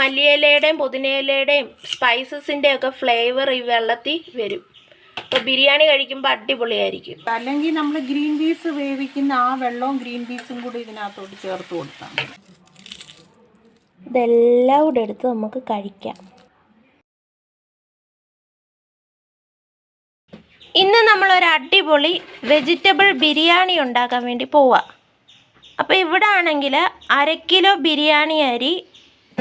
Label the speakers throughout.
Speaker 1: മല്ലിയിലയുടെയും പുതിനയിലയുടെയും സ്പൈസസിന്റെ ഒക്കെ ഫ്ലേവർ ഈ വെള്ളത്തിൽ വരും. അപ്പോൾ ബിരിയാണി കഴിക്കുമ്പോൾ അടിപൊളിയായിരിക്കും.
Speaker 2: അല്ലെങ്കിൽ നമ്മൾ ഗ്രീൻ പീസ് വേവിക്കുന്ന ആ വെള്ളവും ഗ്രീൻ പീസും കൂടി ഇതിനകത്തോട്ട് ചേർത്ത് കൊടുത്താൽ
Speaker 1: ഇതെല്ലാം കൂടെ എടുത്ത് നമുക്ക് കഴിക്കാം. ഇന്ന് നമ്മളൊരു അടിപൊളി വെജിറ്റബിൾ ബിരിയാണി ഉണ്ടാക്കാൻ വേണ്ടി പോവാം. അപ്പോൾ ഇവിടെ ആണെങ്കിൽ അര കിലോ ബിരിയാണി അരി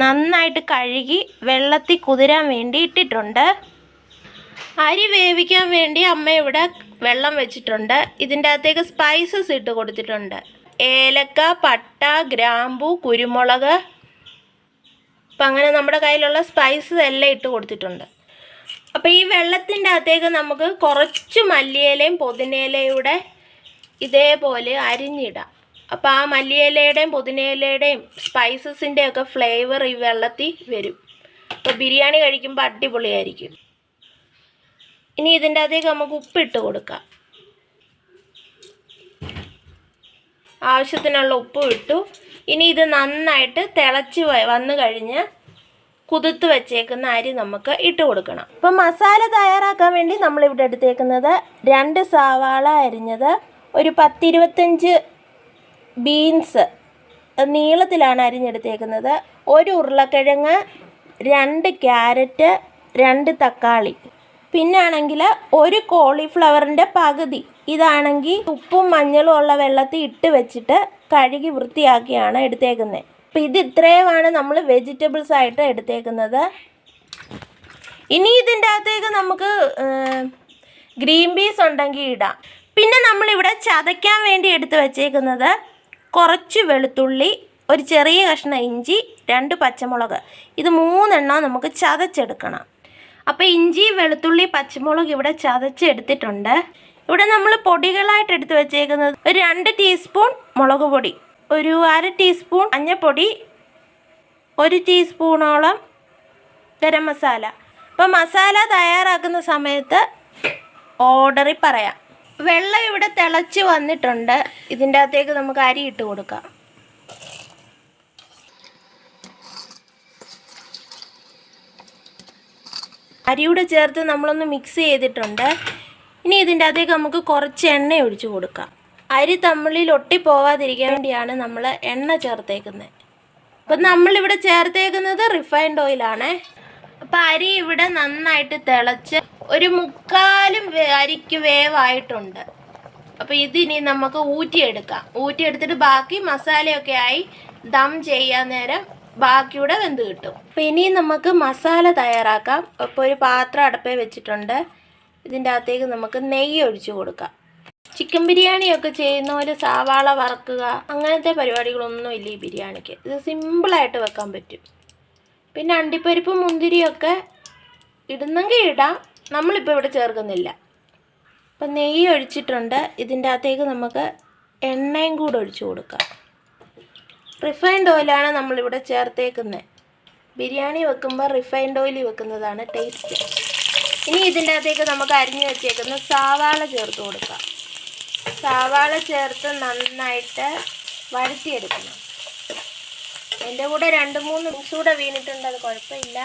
Speaker 1: നന്നായിട്ട് കഴുകി വെള്ളത്തിൽ കുതിരാൻ വേണ്ടി ഇട്ടിട്ടുണ്ട്. അരി വേവിക്കാൻ വേണ്ടി അമ്മ ഇവിടെ വെള്ളം വെച്ചിട്ടുണ്ട്. ഇതിന്റെ അകത്തേക്ക് സ്പൈസസ് ഇട്ട് കൊടുത്തിട്ടുണ്ട്. ഏലക്ക പട്ട ഗ്രാമ്പു കുരുമുളക്. അപ്പം അങ്ങനെ നമ്മുടെ കയ്യിലുള്ള സ്പൈസസ് എല്ലാം ഇട്ട് കൊടുത്തിട്ടുണ്ട്. അപ്പോൾ ഈ വെള്ളത്തിന്റെ അകത്തേക്ക് നമുക്ക് കുറച്ച് മല്ലിയിലയും പുതിനയിലയുടെ ഇതേപോലെ അരിഞ്ഞിടാം. അപ്പോൾ ആ മല്ലിയിലയുടെയും പുതിനയിലയുടെയും സ്പൈസസിന്റെ ഒക്കെ ഫ്ലേവർ ഈ വെള്ളത്തിൽ വരും. അപ്പോൾ ബിരിയാണി കഴിക്കുമ്പോൾ അടിപൊളിയായിരിക്കും. ഇനി ഇതിന്റെ അകത്തേക്ക് നമുക്ക് ഉപ്പിട്ട് കൊടുക്കാം. ആവശ്യത്തിനുള്ള ഉപ്പ് ഇട്ടു. ഇനി ഇത് നന്നായിട്ട് തിളച്ച് വന്നു കഴിഞ്ഞ് കുതിർത്ത് വെച്ചേക്കുന്ന അരി നമുക്ക് ഇട്ട് കൊടുക്കണം. ഇപ്പം മസാല തയ്യാറാക്കാൻ വേണ്ടി നമ്മളിവിടെ എടുത്തേക്കുന്നത് രണ്ട് സവാള അരിഞ്ഞത് ഒരു പത്തിരുപത്തഞ്ച് ബീൻസ്. നീളത്തിലാണ് അരിഞ്ഞെടുത്തേക്കുന്നത്. ഒരു ഉരുളക്കിഴങ്ങ് രണ്ട് ക്യാരറ്റ് രണ്ട് തക്കാളി. പിന്നാണെങ്കിൽ ഒരു കോളിഫ്ലവറിന്റെ പകുതി. ഇതാണെങ്കിൽ ഉപ്പും മഞ്ഞളും ഉള്ള വെള്ളത്തിൽ ഇട്ട് വെച്ചിട്ട് കഴുകി വൃത്തിയാക്കിയാണ് എടുത്തേക്കുന്നത്. അപ്പം ഇത് ഇത്രയുമാണ് നമ്മൾ വെജിറ്റബിൾസ് ആയിട്ട് എടുത്തേക്കുന്നത്. ഇനി ഇതിന്റെ അകത്തേക്ക് നമുക്ക് ഗ്രീൻ പീസ് ഉണ്ടെങ്കിൽ ഇടാം. പിന്നെ നമ്മളിവിടെ ചതയ്ക്കാൻ വേണ്ടി എടുത്ത് വെച്ചേക്കുന്നത് കുറച്ച് വെളുത്തുള്ളി ഒരു ചെറിയ കഷ്ണം ഇഞ്ചി രണ്ട് പച്ചമുളക്. ഇത് മൂന്നെണ്ണം നമുക്ക് ചതച്ചെടുക്കണം. അപ്പോൾ ഇഞ്ചി വെളുത്തുള്ളി പച്ചമുളക് ഇവിടെ ചതച്ചെടുത്തിട്ടുണ്ട്. ഇവിടെ നമ്മൾ പൊടികളായിട്ട് എടുത്ത് വെച്ചേക്കുന്നത് ഒരു രണ്ട് ടീസ്പൂൺ മുളക് പൊടി ഒരു അര ടീസ്പൂൺ മഞ്ഞൾപ്പൊടി ഒരു ടീസ്പൂണോളം ഗരം മസാല. അപ്പോൾ മസാല തയ്യാറാക്കുന്ന സമയത്ത് ഓർഡറിൽ പറയാം. വെള്ളം ഇവിടെ തിളച്ച് വന്നിട്ടുണ്ട്. ഇതിന്റെ അകത്തേക്ക് നമുക്ക് അരി ഇട്ട് കൊടുക്കാം. അരിയുടെ ചേർത്ത് നമ്മളൊന്ന് മിക്സ് ചെയ്തിട്ടുണ്ട്. ഇനി ഇതിന്റെ അകത്തേക്ക് നമുക്ക് കുറച്ച് എണ്ണ ഒഴിച്ച് കൊടുക്കാം. അരി തമ്മിൽ ഒട്ടിപ്പോവാതിരിക്കാൻ വേണ്ടിയാണ് നമ്മൾ എണ്ണ ചേർത്തേക്കുന്നത്. അപ്പം നമ്മളിവിടെ ചേർത്തേക്കുന്നത് റിഫൈൻഡ് ഓയിലാണേ അപ്പം അരി ഇവിടെ നന്നായിട്ട് തിളച്ച് ഒരു മുക്കാലും അരിക്ക് വേവായിട്ടുണ്ട്. അപ്പോൾ ഇതിനി നമുക്ക് ഊറ്റിയെടുക്കാം. ഊറ്റിയെടുത്തിട്ട് ബാക്കി മസാലയൊക്കെ ആയി ദം ചെയ്യാൻ നേരം ബാക്കിയുടെ വെന്ത് കിട്ടും. അപ്പോൾ ഇനി നമുക്ക് മസാല തയ്യാറാക്കാം. അപ്പോൾ ഒരു പാത്രം അടുപ്പേ വെച്ചിട്ടുണ്ട്. ഇതിന്റെ അകത്തേക്ക് നമുക്ക് നെയ്യ് ഒഴിച്ചു കൊടുക്കാം. ചിക്കൻ ബിരിയാണിയൊക്കെ ചെയ്യുന്ന പോലെ സവാള വറക്കുക അങ്ങനത്തെ പരിപാടികളൊന്നും ഇല്ല ഈ ബിരിയാണിക്ക്. ഇത് സിമ്പിളായിട്ട് വെക്കാൻ പറ്റും. പിന്നെ അണ്ടിപ്പരിപ്പും മുന്തിരിയൊക്കെ ഇടുന്നെങ്കിൽ ഇടാം. നമ്മളിപ്പോൾ ഇവിടെ ചേർക്കുന്നില്ല. അപ്പം നെയ്യ് ഒഴിച്ചിട്ടുണ്ട്. ഇതിന്റെ അകത്തേക്ക് നമുക്ക് എണ്ണയും കൂടെ ഒഴിച്ചു കൊടുക്കാം. റിഫൈൻഡ് ഓയിലാണ് നമ്മളിവിടെ ചേർത്തേക്കുന്നത്. ബിരിയാണി വെക്കുമ്പോൾ റിഫൈൻഡ് ഓയിൽ വെക്കുന്നതാണ് ടേസ്റ്റ് ഇനി ഇതിന്റെ അകത്തേക്ക് നമുക്ക് അരിഞ്ഞു വെച്ചേക്കുന്ന സവാള ചേർത്ത് കൊടുക്കാം. സവാള ചേർത്ത് നന്നായിട്ട് വഴറ്റിയെടുക്കണം. എന്റെ കൂടെ രണ്ട് മൂന്ന് മിക്സ് കൂടെ വീണിട്ടുണ്ട് അത് കുഴപ്പമില്ല.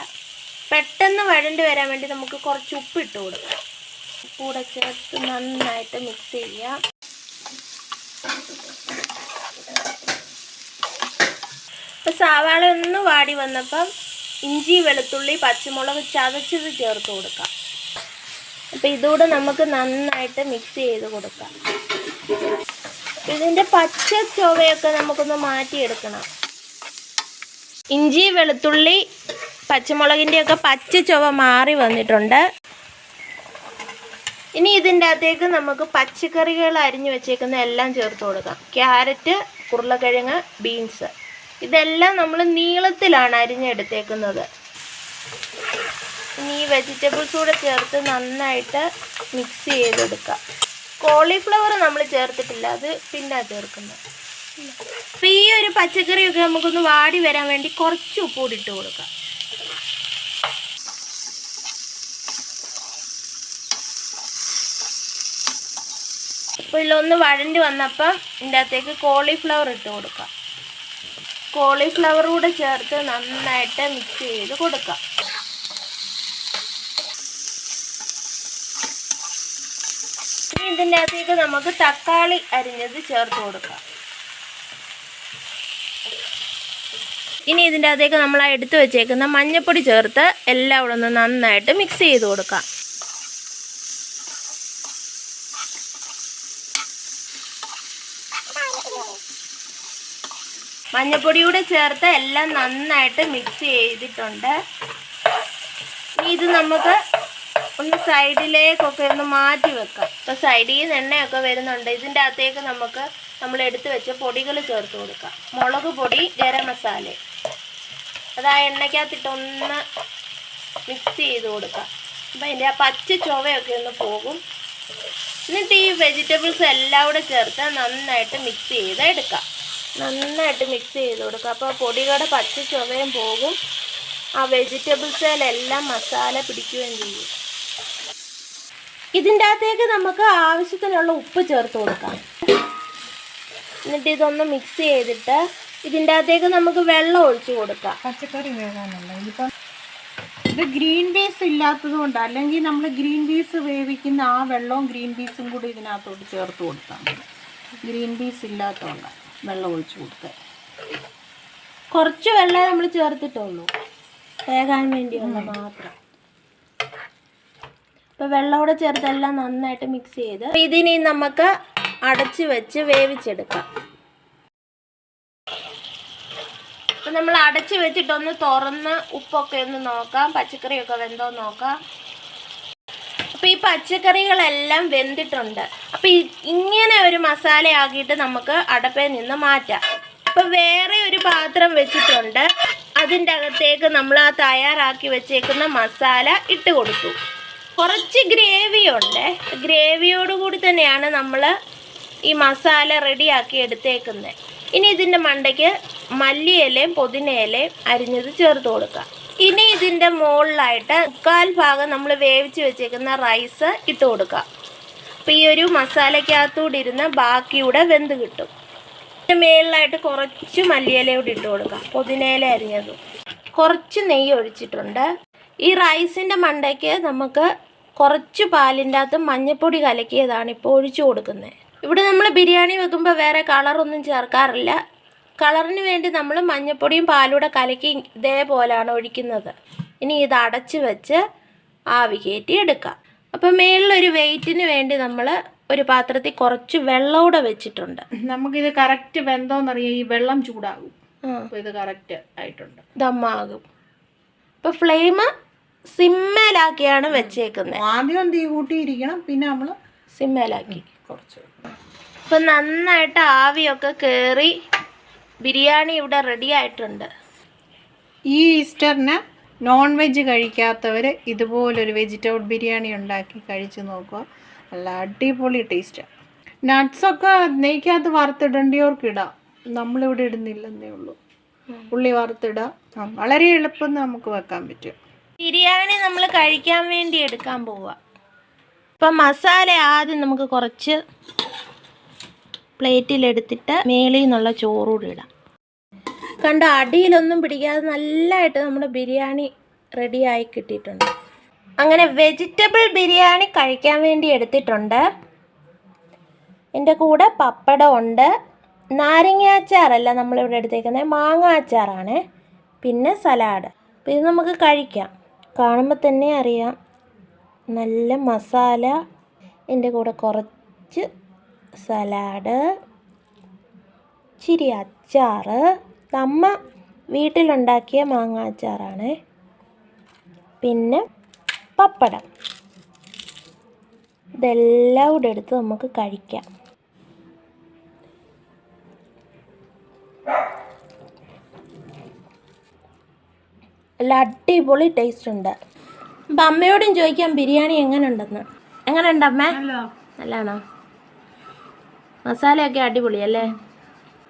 Speaker 1: പെട്ടെന്ന് വഴണ്ട് വരാൻ വേണ്ടി നമുക്ക് കുറച്ച് ഉപ്പ് ഇട്ട് കൊടുക്കാം. ഉപ്പൂടെ ചേർത്ത് നന്നായിട്ട് മിക്സ് ചെയ്യാം. ഇപ്പൊ സവാള ഒന്ന് വാടി വന്നപ്പം ഇഞ്ചി വെളുത്തുള്ളി പച്ചമുളക് ചതച്ചത് ചേർത്ത് കൊടുക്കാം. അപ്പം ഇതുകൂടെ നമുക്ക് നന്നായിട്ട് മിക്സ് ചെയ്ത് കൊടുക്കാം. ഇതിന്റെ പച്ച ചൊവയൊക്കെ നമുക്കൊന്ന് മാറ്റിയെടുക്കണം. ഇഞ്ചി വെളുത്തുള്ളി പച്ചമുളകിന്റെയൊക്കെ പച്ച ചുവ മാറി വന്നിട്ടുണ്ട്. ഇനി ഇതിന്റെ അകത്തേക്ക് നമുക്ക് പച്ചക്കറികൾ അരിഞ്ഞു വെച്ചേക്കുന്ന എല്ലാം ചേർത്ത് കൊടുക്കാം. ക്യാരറ്റ് ഉരുളക്കിഴങ്ങ് ബീൻസ്. ഇതെല്ലാം നമ്മൾ നീളത്തിലാണ് അരിഞ്ഞെടുത്തേക്കുന്നത്. ഇനി ഈ വെജിറ്റബിൾസ് കൂടെ ചേർത്ത് നന്നായിട്ട് മിക്സ് ചെയ്തെടുക്കാം. കോളിഫ്ലവർ നമ്മൾ ചേർത്തിട്ടില്ല അത് പിന്നെ ചേർക്കുന്നത്. അപ്പം ഈ ഒരു പച്ചക്കറിയൊക്കെ നമുക്കൊന്ന് വാടി വരാൻ വേണ്ടി കുറച്ച് ഉപ്പ് കൂടി ഇട്ട് കൊടുക്കാം. അപ്പോൾ ഇതിലൊന്ന് വഴണ്ടി വന്നപ്പം ഇതിന്റെ അകത്തേക്ക് കോളിഫ്ലവർ ഇട്ട് കൊടുക്കാം. കോളിഫ്ലവർ കൂടെ ചേർത്ത് നന്നായിട്ട് മിക്സ് ചെയ്ത് കൊടുക്കാം. ഇനി ഇതിന്റെ അകത്തേക്ക് നമുക്ക് തക്കാളി അരിഞ്ഞത് ചേർത്ത് കൊടുക്കാം. ഇനി ഇതിന്റെ അകത്തേക്ക് നമ്മൾ എടുത്തു വെച്ചേക്കുന്ന മഞ്ഞൾപ്പൊടി ചേർത്ത് എല്ലാം കൂടെ ഒന്ന് നന്നായിട്ട് മിക്സ് ചെയ്ത് കൊടുക്കാം. മഞ്ഞൾപ്പൊടി കൂടെ ചേർത്ത് എല്ലാം നന്നായിട്ട് മിക്സ് ചെയ്തിട്ടുണ്ട്. ഇനി ഇത് നമുക്ക് ഒന്ന് സൈഡിലേക്കൊക്കെ ഒന്ന് മാറ്റി വെക്കാം. ഇപ്പോൾ സൈഡിൽ നിന്ന് എണ്ണയൊക്കെ വരുന്നുണ്ട്. ഇതിന്റെ അകത്തേക്ക് നമുക്ക് നമ്മൾ എടുത്തു വെച്ച പൊടികൾ ചേർത്ത് കൊടുക്കാം. മുളക് പൊടി ഗരം മസാല. അത് ആ എണ്ണയ്ക്കകത്തിട്ട് ഒന്ന് മിക്സ് ചെയ്ത് കൊടുക്കാം. അപ്പം അതിന്റെ ആ പച്ച ചുവയൊക്കെ ഒന്ന് പോകും. എന്നിട്ട് ഈ വെജിറ്റബിൾസ് എല്ലാം കൂടെ ചേർത്ത് നന്നായിട്ട് മിക്സ് ചെയ്ത് എടുക്കാം. നന്നായിട്ട് മിക്സ് ചെയ്ത് കൊടുക്കുക അപ്പോൾ പൊടികളുടെ പച്ച ചുവയും പോകും. ആ വെജിറ്റബിൾസിലെല്ലാം മസാല പിടിക്കുകയും ചെയ്യും. ഇതിന്റെ അകത്തേക്ക് നമുക്ക് ആവശ്യത്തിനുള്ള ഉപ്പ് ചേർത്ത് കൊടുക്കാം. എന്നിട്ട് ഇതൊന്ന് മിക്സ് ചെയ്തിട്ട് ഇതിന്റെ അകത്തേക്ക് നമുക്ക് വെള്ളം ഒഴിച്ചു കൊടുക്കാം.
Speaker 2: പച്ചക്കറി വേകാനുള്ള ഇതിപ്പം ഇത് ഗ്രീൻ പീസ് ഇല്ലാത്തത് കൊണ്ട് അല്ലെങ്കിൽ നമ്മൾ ഗ്രീൻ പീസ് വേവിക്കുന്ന ആ വെള്ളവും ഗ്രീൻ പീസും കൂടി ഇതിനകത്തോട്ട് ചേർത്ത് കൊടുത്താൽ മതി. ഗ്രീൻ പീസ് ഇല്ലാത്തതുകൊണ്ടാണ് വെള്ളം ഒഴിച്ചു കൊടുക്കുക
Speaker 1: കുറച്ച് വെള്ളമേ നമ്മൾ ചേർത്തിട്ടുള്ളൂ. വേകാൻ വേണ്ടിയുള്ള മാത്രം. അപ്പോൾ വെള്ളം കൂടെ ചേർത്തെല്ലാം നന്നായിട്ട് മിക്സ് ചെയ്ത് ഇതിനി നമുക്ക് അടച്ച് വെച്ച് വേവിച്ചെടുക്കാം. അപ്പം നമ്മൾ അടച്ച് വെച്ചിട്ടൊന്ന് തുറന്ന് ഉപ്പൊക്കെ ഒന്ന് നോക്കാം. പച്ചക്കറിയൊക്കെ വെന്തോ നോക്കാം. പച്ചക്കറികളെല്ലാം വെന്തിട്ടുണ്ട്. അപ്പോൾ ഇങ്ങനെ ഒരു മസാല ആക്കിയിട്ട് നമുക്ക് അടപ്പയിൽ നിന്ന് മാറ്റാം. അപ്പോൾ വേറെ ഒരു പാത്രം വെച്ചിട്ടുണ്ട്. അതിന്റെ അകത്തേക്ക് നമ്മൾ ആ തയ്യാറാക്കി വെച്ചേക്കുന്ന മസാല ഇട്ട് കൊടുത്തു. കുറച്ച് ഗ്രേവി ഉണ്ട്. ഗ്രേവിയോട് കൂടി തന്നെയാണ് നമ്മൾ ഈ മസാല റെഡിയാക്കി എടുത്തേക്കുന്നത്. ഇനി ഇതിന്റെ മണ്ടയ്ക്ക് മല്ലിയിലയും പുതിനയിലയും അരിഞ്ഞത് ചേർത്ത് കൊടുക്കാം. ഇനി ഇതിന്റെ മുകളിലായിട്ട് മുക്കാൽ ഭാഗം നമ്മൾ വേവിച്ച് വെച്ചേക്കുന്ന റൈസ് ഇട്ട് കൊടുക്കുക. അപ്പോൾ ഈ ഒരു മസാലയ്ക്കകത്തൂടെ ഇരുന്ന് ബാക്കിയൂടെ വെന്ത് കിട്ടും. മേളിലായിട്ട് കുറച്ച് മല്ലിയില കൂടി ഇട്ട് കൊടുക്കാം. പുതിനയില അരിഞ്ഞതും. കുറച്ച് നെയ്യ് ഒഴിച്ചിട്ടുണ്ട്. ഈ റൈസിന്റെ മണ്ടയ്ക്ക് നമുക്ക് കുറച്ച് പാലിന്റെ അകത്ത് മഞ്ഞൾപ്പൊടി കലക്കിയതാണ് ഇപ്പോൾ ഒഴിച്ചു കൊടുക്കുന്നത്. ഇവിടെ നമ്മൾ ബിരിയാണി വെക്കുമ്പോൾ വേറെ കളറൊന്നും ചേർക്കാറില്ല. കളറിന് വേണ്ടി നമ്മൾ മഞ്ഞൾപ്പൊടിയും പാലൂടെ കലക്കി ഇതേപോലെയാണ് ഒഴിക്കുന്നത്. ഇനി ഇത് അടച്ച് വെച്ച് ആവി കയറ്റി എടുക്കാം. അപ്പം മേളിലൊരു വെയിറ്റിന് വേണ്ടി നമ്മൾ ഒരു പാത്രത്തിൽ കുറച്ച് വെള്ളം കൂടെ വെച്ചിട്ടുണ്ട്.
Speaker 2: നമുക്കിത് കറക്റ്റ് വെന്തോന്നറിയാം. ഈ വെള്ളം ചൂടാകും. അപ്പോൾ ഇത് കറക്റ്റ് ആയിട്ടുണ്ട്.
Speaker 1: ദമ്മാകും. അപ്പോൾ ഫ്ലെയിം സിമ്മേലാക്കിയാണ് വെച്ചേക്കുന്നത്
Speaker 2: ആദ്യം തീ കൂട്ടിയിരിക്കണം. പിന്നെ നമ്മൾ
Speaker 1: സിമ്മേലാക്കി.
Speaker 2: കുറച്ച്
Speaker 1: അപ്പം നന്നായിട്ട് ആവിയൊക്കെ കയറി ബിരിയാണി ഇവിടെ റെഡി ആയിട്ടുണ്ട്.
Speaker 2: ഈ ഈസ്റ്ററിന് നോൺ വെജ് കഴിക്കാത്തവർ ഇതുപോലൊരു വെജിറ്റബിൾ ബിരിയാണി ഉണ്ടാക്കി കഴിച്ച് നോക്കുക. നല്ല അടിപൊളി ടേസ്റ്റാണ് നട്ട്സൊക്കെ നെയ്ക്കകത്ത് വറുത്തിടേണ്ടിയവർക്ക് ഇടാം. നമ്മളിവിടെ ഇടുന്നില്ലെന്നേ ഉള്ളൂ. ഉള്ളി വറുത്തിടാം. വളരെ എളുപ്പം നമുക്ക് വെക്കാൻ പറ്റും.
Speaker 1: ബിരിയാണി നമ്മൾ കഴിക്കാൻ വേണ്ടി എടുക്കാൻ പോവുക. അപ്പം മസാല ആദ്യം നമുക്ക് കുറച്ച് പ്ലേറ്റിലെടുത്തിട്ട് മേളിൽ നിന്നുള്ള ചോറൂടെ ഇടാം. കണ്ട അടിയിലൊന്നും പിടിക്കാതെ നല്ലതായിട്ട് നമ്മുടെ ബിരിയാണി റെഡിയായി കിട്ടിയിട്ടുണ്ട്. അങ്ങനെ വെജിറ്റബിൾ ബിരിയാണി കഴിക്കാൻ വേണ്ടി എടുത്തിട്ടുണ്ട്. എന്റെ കൂടെ പപ്പടം ഉണ്ട്. നാരങ്ങ അച്ചാറല്ല നമ്മളിവിടെ എടുത്തേക്കുന്നത് മാങ്ങ അച്ചാറാണ്. പിന്നെ സലാഡ്. ഇത് നമുക്ക് കഴിക്കാം. കാണുമ്പോൾ തന്നെ അറിയാം. നല്ല മസാല. എന്റെ കൂടെ കുറച്ച് സലാഡ്. ഇച്ചിരി അച്ചാറ്. അമ്മ വീട്ടിലുണ്ടാക്കിയ മാങ്ങ അച്ചാറാണ് പിന്നെ പപ്പടം. ഇതെല്ലാം കൂടെ എടുത്ത് നമുക്ക് കഴിക്കാം. നല്ല അടിപൊളി ടേസ്റ്റ് ഉണ്ട്. അപ്പം അമ്മയോടും ചോദിക്കാം ബിരിയാണി എങ്ങനെ ഉണ്ടെന്ന് എങ്ങനെ ഉണ്ട് അമ്മ നല്ലതാണോ? മസാലയൊക്കെ അടിപൊളിയല്ലേ?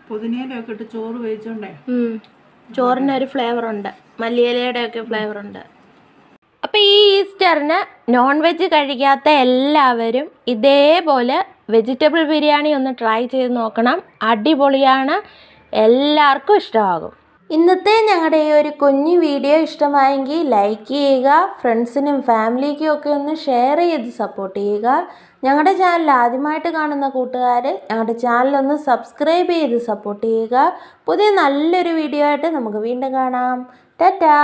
Speaker 2: പുതിനയിലൊക്കെ ഇട്ട് ചോറ് വേവിച്ചോണ്ടേ.
Speaker 1: ചോറിന് ഒരു ഫ്ലേവർ ഉണ്ട് മല്ലിയിലയുടെ ഒക്കെ ഫ്ലേവർ ഉണ്ട് അപ്പോൾ ഈ ഈസ്റ്ററിന് നോൺ വെജ് കഴിക്കാത്ത എല്ലാവരും ഇതേപോലെ വെജിറ്റബിൾ ബിരിയാണി ഒന്ന് ട്രൈ ചെയ്ത് നോക്കണം. അടിപൊളിയാണ്. എല്ലാവർക്കും ഇഷ്ടമാകും. ഇന്നത്തെ ഞങ്ങളുടെ ഈ ഒരു കുഞ്ഞു വീഡിയോ ഇഷ്ടമായെങ്കിൽ ലൈക്ക് ചെയ്യുക ഫ്രണ്ട്സിനും ഫാമിലിക്കും ഒക്കെ ഒന്ന് ഷെയർ ചെയ്ത് സപ്പോർട്ട് ചെയ്യുക. ഞങ്ങളുടെ ചാനൽ ആദ്യമായിട്ട് കാണുന്ന കൂട്ടുകാർ ഞങ്ങളുടെ ചാനലൊന്ന് സബ്സ്ക്രൈബ് ചെയ്ത് സപ്പോർട്ട് ചെയ്യുക. പുതിയ നല്ലൊരു വീഡിയോ ആയിട്ട് നമുക്ക് വീണ്ടും കാണാം. ടാറ്റാ!